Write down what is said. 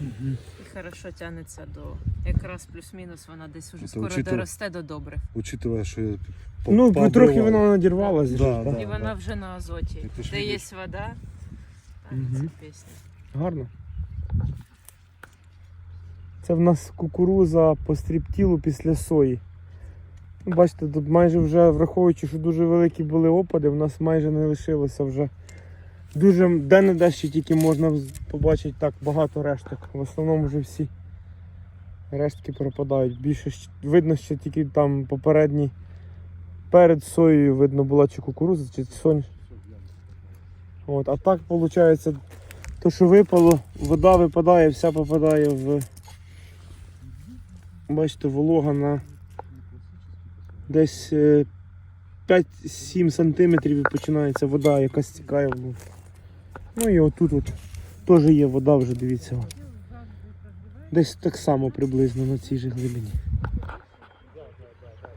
І хорошо тягнеться до якраз плюс-мінус, вона десь уже скоро учитывая- доросте до добрив. Учитывая, що я по- Ну, пообривав. трохи вона надірвалася. Да, Да, да. І вона вже на азоті. Де є вода, Мгм. танеться пісня. Гарно. Це в нас кукуруза по стріптілу після сої. Ну, Бачите, тут майже вже враховуючи, що дуже великі були опади, в нас майже не лишилося вже. Дуже де-не-де ще тільки можна побачити так багато решток. В основному вже всі рештки пропадають. Більше видно, що тільки там попередній перед соєю видно була чи кукуруза, чи сонь. От, а так виходить, то, що випало, вода випадає, вся попадає в. Бачите, волога на десь е, 5-7 сантиметрів і починається вода, яка стікає в. Ну і отут от теж є вода вже, дивіться. Десь так само приблизно на цій же глибині.